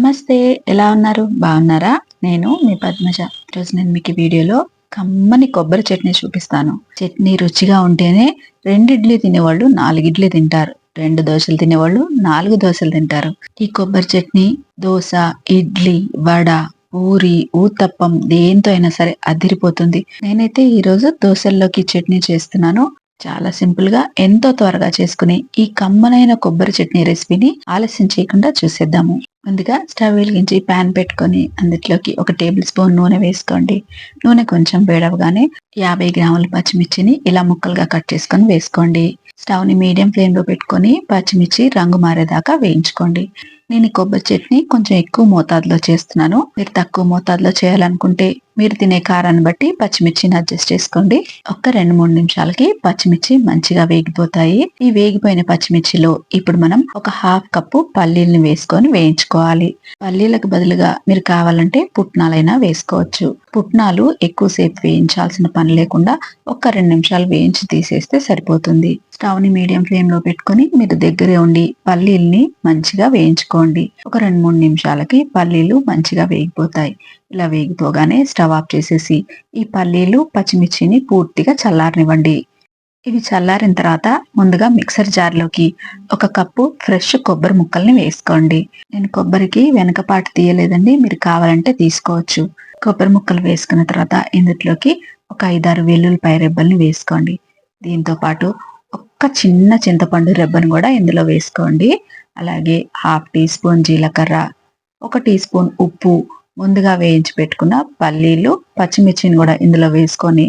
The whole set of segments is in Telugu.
నమస్తే ఎలా ఉన్నారు? బాగున్నారా? నేను మీ పద్మజ. ఈరోజు నేను మీకు వీడియోలో కమ్మని కొబ్బరి చట్నీ చూపిస్తాను. చట్నీ రుచిగా ఉంటేనే రెండు ఇడ్లీ తినేవాళ్ళు నాలుగు ఇడ్లీ తింటారు. రెండు దోశలు తినేవాళ్ళు నాలుగు దోశలు తింటారు. ఈ కొబ్బరి చట్నీ దోశ ఇడ్లీ వడ పూరి ఊతప్పం దేంతో అయినా సరే అదిరిపోతుంది. నేనైతే ఈరోజు దోశల్లోకి చట్నీ చేస్తున్నాను. చాలా సింపుల్గా ఎంతో త్వరగా చేసుకునే ఈ కమ్మనైన కొబ్బరి చట్నీ రెసిపీని ఆలస్యం చేయకుండా చూసేద్దాము. ముందుగా స్టవ్ వెలిగించి ప్యాన్ పెట్టుకొని అందులోకి ఒక టేబుల్ స్పూన్ నూనె వేసుకోండి. నూనె కొంచెం వేడవగానే యాభై గ్రాముల పచ్చిమిర్చిని ఇలా ముక్కలుగా కట్ చేసుకొని వేసుకోండి. స్టవ్ని మీడియం ఫ్లేమ్లో పెట్టుకొని పచ్చిమిర్చి రంగు మారేదాకా వేయించుకోండి. నేను కొబ్బరి చట్నీ కొంచెం ఎక్కువ మోతాదులో చేస్తున్నాను. మీరు తక్కువ మోతాదులో చేయాలనుకుంటే మీరు తినే కారాన్ని బట్టి పచ్చిమిర్చిని అడ్జస్ట్ చేసుకోండి. ఒక్క రెండు మూడు నిమిషాలకి పచ్చిమిర్చి మంచిగా వేగిపోతాయి. ఈ వేగిపోయిన పచ్చిమిర్చిలో ఇప్పుడు మనం ఒక హాఫ్ కప్పు పల్లీలను వేసుకొని వేయించుకోవాలి. పల్లీలకు బదులుగా మీరు కావాలంటే పుట్నాలైనా వేసుకోవచ్చు. పుట్నాలు ఎక్కువసేపు వేయించాల్సిన పని లేకుండా ఒక్క రెండు నిమిషాలు వేయించి తీసేస్తే సరిపోతుంది. స్టవ్ని మీడియం ఫ్లేమ్లో పెట్టుకుని మీరు దగ్గరే ఉండి పల్లీల్ని మంచిగా వేయించుకోండి. ఒక రెండు మూడు నిమిషాలకి పల్లీలు మంచిగా వేగిపోతాయి. ఇలా వేగిపోగానే స్టవ్ ఆఫ్ చేసేసి ఈ పల్లీలు పచ్చిమిర్చిని పూర్తిగా చల్లారనివ్వండి. ఇవి చల్లారిన తర్వాత ముందుగా మిక్సర్ జార్లోకి ఒక కప్పు ఫ్రెష్ కొబ్బరి ముక్కల్ని వేసుకోండి. నేను కొబ్బరికి వెనకపాటు తీయలేదండి మీరు కావాలంటే తీసుకోవచ్చు. కొబ్బరి ముక్కలు వేసుకున్న తర్వాత ఇందులోకి ఒక ఐదారు వెల్లుల్లిపాయ రెబ్బల్ని వేసుకోండి. దీంతో పాటు ఒక్క చిన్న చింతపండు రెబ్బను కూడా ఇందులో వేసుకోండి. అలాగే హాఫ్ టీ స్పూన్ జీలకర్ర ఒక టీ స్పూన్ ఉప్పు ముందుగా వేయించి పెట్టుకున్న పల్లీలు పచ్చిమిర్చిని కూడా ఇందులో వేసుకొని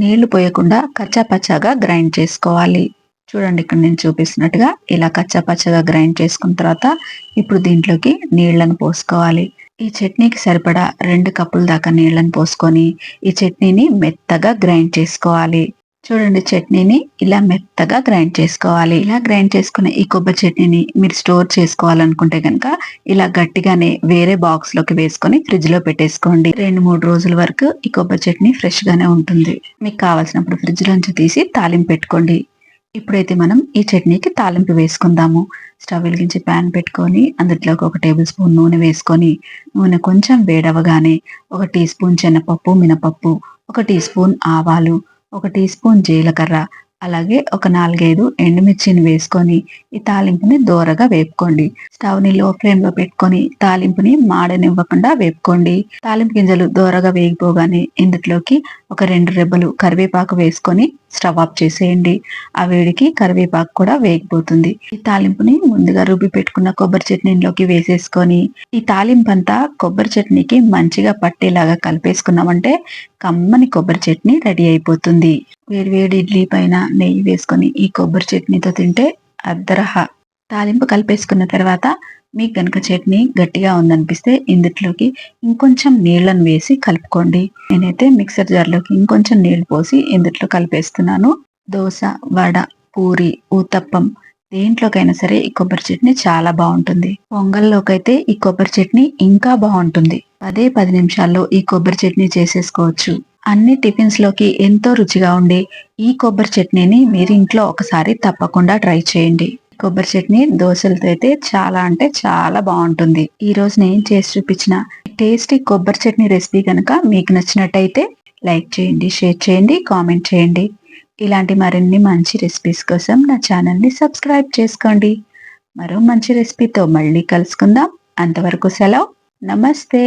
నీళ్ళు పోయకుండా కచ్చా పచ్చాగా గ్రైండ్ చేసుకోవాలి. చూడండి ఇక్కడ నేను చూపిస్తున్నట్టుగా ఇలా కచ్చా పచ్చగా గ్రైండ్ చేసుకున్న తర్వాత ఇప్పుడు దీంట్లోకి నీళ్ళను పోసుకోవాలి. ఈ చట్నీకి సరిపడా రెండు కప్పుల దాకా నీళ్ళను పోసుకొని ఈ చట్నీని మెత్తగా గ్రైండ్ చేసుకోవాలి. చూడండి చట్నీని ఇలా మెత్తగా గ్రైండ్ చేసుకోవాలి. ఇలా గ్రైండ్ చేసుకున్న ఈ కొబ్బరి చట్నీని మీరు స్టోర్ చేసుకోవాలనుకుంటే కనుక ఇలా గట్టిగానే వేరే బాక్స్లోకి వేసుకొని ఫ్రిడ్జ్లో పెట్టేసుకోండి. రెండు మూడు రోజుల వరకు ఈ కొబ్బరి చట్నీ ఫ్రెష్ గానే ఉంటుంది. మీకు కావాల్సినప్పుడు ఫ్రిడ్జ్ లోంచి తీసి తాలింపు పెట్టుకోండి. ఇప్పుడైతే మనం ఈ చట్నీకి తాలింపు వేసుకుందాము. స్టవ్ వెలిగించి ప్యాన్ పెట్టుకొని అందులోకి ఒక టేబుల్ స్పూన్ నూనె వేసుకొని నూనె కొంచెం వేడవగానే ఒక టీ స్పూన్ శనగపప్పు మినపప్పు ఒక టీ స్పూన్ ఆవాలు ఒక టీ స్పూన్ జీలకర్ర అలాగే ఒక నాలుగైదు ఎండుమిర్చిని వేసుకొని ఈ తాలింపుని దోరగా వేపుకోండి. స్టవ్ని లో ఫ్లేమ్లో పెట్టుకొని తాలింపుని మాడనివ్వకుండా వేపుకోండి. తాలింపు గింజలు దోరగా వేగిపోగానే ఇందులోకి ఒక రెండు రెబ్బలు కరివేపాకు వేసుకొని స్టవ్ ఆఫ్ చేసేయండి. ఆ వేడికి కరివేపాకు కూడా వేగిపోతుంది. ఈ తాలింపుని ముందుగా రుబ్బి పెట్టుకున్న కొబ్బరి చట్నీలోకి వేసేసుకొని ఈ తాలింపు అంతా కొబ్బరి చట్నీకి మంచిగా పట్టేలాగా కలిపేసుకున్నామంటే కమ్మని కొబ్బరి చట్నీ రెడీ అయిపోతుంది. వేడి వేడి ఇడ్లీ పైన నెయ్యి వేసుకొని ఈ కొబ్బరి చట్నీతో తింటే అద్దరహ తాలింపు కలిపేసుకున్న తర్వాత మీకు గనక చట్నీ గట్టిగా ఉందనిపిస్తే ఇందుట్లోకి ఇంకొంచెం నీళ్ళను వేసి కలుపుకోండి. నేనైతే మిక్సర్ జార్లోకి ఇంకొంచెం నీళ్ళు పోసి ఇందుట్లో కలిపేస్తున్నాను. దోశ వడ పూరి ఊతప్పం దేంట్లోకైనా సరే ఈ కొబ్బరి చట్నీ చాలా బాగుంటుంది. పొంగల్లోకైతే ఈ కొబ్బరి చట్నీ ఇంకా బాగుంటుంది. పదే పది నిమిషాల్లో ఈ కొబ్బరి చట్నీ చేసేసుకోవచ్చు. అన్ని టిఫిన్స్లోకి ఎంతో రుచిగా ఉండే ఈ కొబ్బరి చట్నీని మీరు ఇంట్లో ఒకసారి తప్పకుండా ట్రై చేయండి. కొబ్బరి చట్నీ దోశలతో అయితే చాలా అంటే చాలా బాగుంటుంది. ఈ రోజు నేను చేసి చూపించిన టేస్టీ కొబ్బరి చట్నీ రెసిపీ కనుక మీకు నచ్చినట్టయితే లైక్ చేయండి షేర్ చేయండి కామెంట్ చేయండి. ఇలాంటి మరిన్ని మంచి రెసిపీస్ కోసం నా ఛానల్ని సబ్స్క్రైబ్ చేసుకోండి. మరో మంచి రెసిపీతో మళ్ళీ కలుసుకుందాం. అంతవరకు సెలవు. నమస్తే!